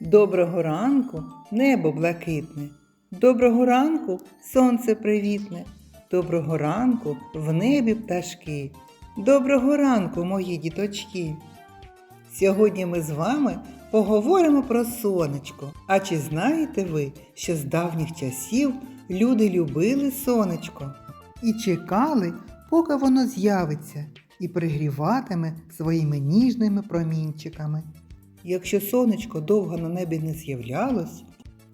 Доброго ранку, небо блакитне. Доброго ранку, сонце привітне. Доброго ранку в небі пташки. Доброго ранку, мої діточки. Сьогодні ми з вами поговоримо про сонечко. А чи знаєте ви, що з давніх часів люди любили сонечко і чекали, поки воно з'явиться і пригріватиме своїми ніжними промінчиками. Якщо сонечко довго на небі не з'являлось,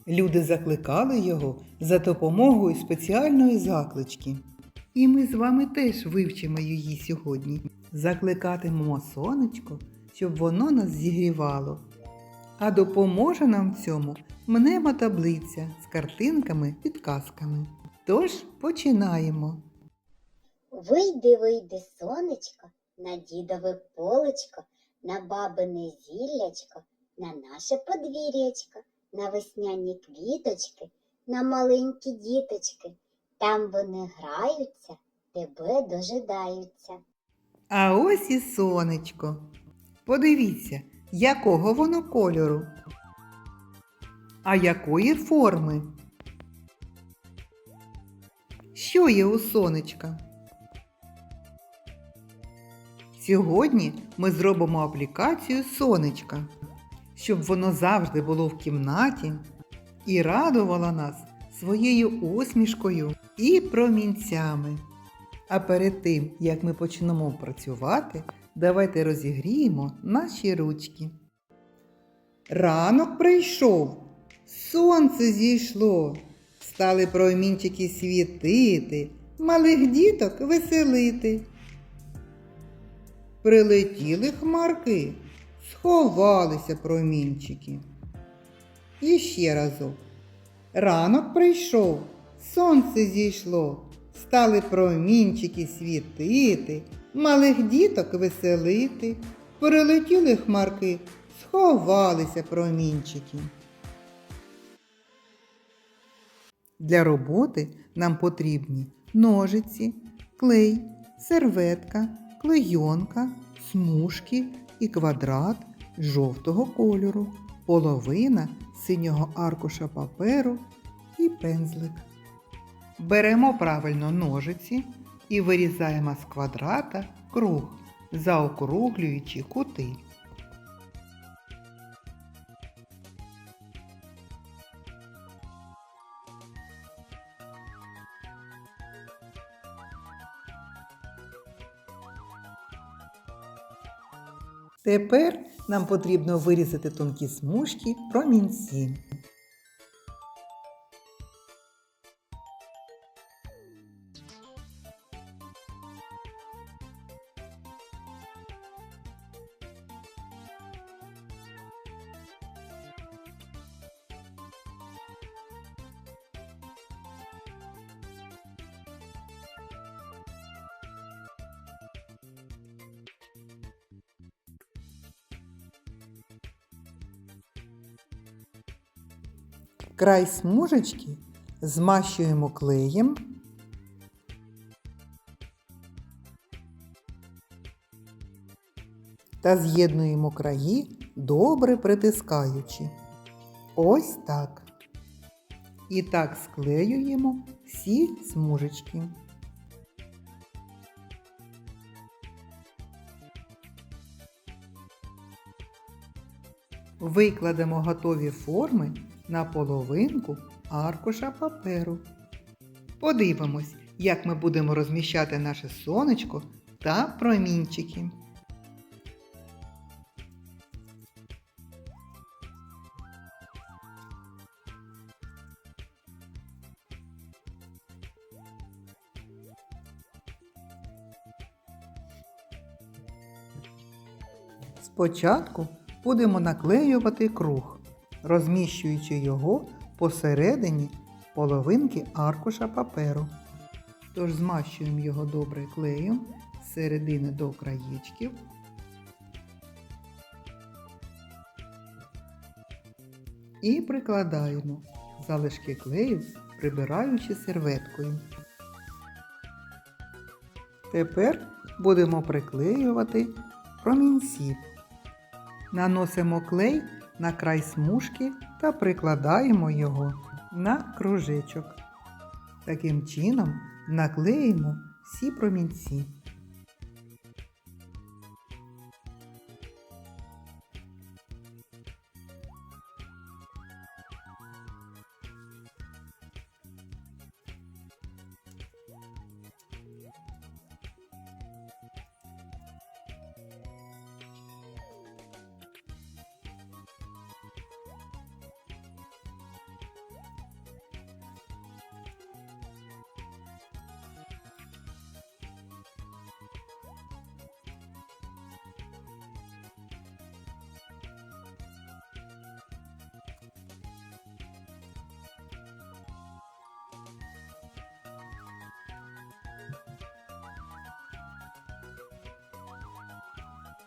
люди закликали його за допомогою спеціальної заклички. І ми з вами теж вивчимо її сьогодні. Закликатимемо сонечко, щоб воно нас зігрівало. А допоможе нам в цьому мнема таблиця з картинками підказками. Тож починаємо. Вийди, вийди, сонечко, на дідове полечко, на бабине зіллячко, на наше подвір'ячко, на весняні квіточки, на маленькі діточки. Там вони граються, тебе дожидаються. А ось і сонечко. Подивіться, якого воно кольору. А якої форми? Що є у сонечка? Сьогодні ми зробимо аплікацію сонечка, щоб воно завжди було в кімнаті і радувало нас своєю усмішкою і промінцями. А перед тим, як ми почнемо працювати, давайте розігріємо наші ручки. Ранок прийшов, сонце зійшло, стали промінчики світити, малих діток веселити. Прилетіли хмарки, сховалися промінчики. І ще разок. Ранок прийшов, сонце зійшло, стали промінчики світити, малих діток веселити, прилетіли хмарки, сховалися промінчики. Для роботи нам потрібні ножиці, клей, серветка, клейонка, смужки і квадрат жовтого кольору, половина синього аркуша паперу і пензлик. Беремо правильно ножиці і вирізаємо з квадрата круг, заокруглюючи кути. Тепер нам потрібно вирізати тонкі смужки промінці. Край смужечки змащуємо клеєм. Та з'єднуємо краї, добре притискаючи. Ось так. І так склеюємо всі смужечки. Викладемо готові форми на половинку аркуша паперу. Подивимось, як ми будемо розміщати наше сонечко та промінчики. Спочатку будемо наклеювати круг, розміщуючи його посередині половинки аркуша паперу. Тож змащуємо його добре клеєм з середини до краєчків. І прикладаємо залишки клею, прибираючи серветкою. Тепер будемо приклеювати промінці. Наносимо клей на край смужки та прикладаємо його на кружечок. Таким чином наклеїмо всі промінці.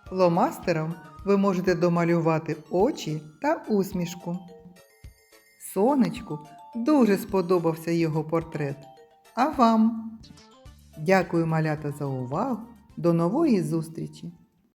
Фломастером ви можете домалювати очі та усмішку. Сонечку дуже сподобався його портрет. А вам? Дякую, малята, за увагу. До нової зустрічі!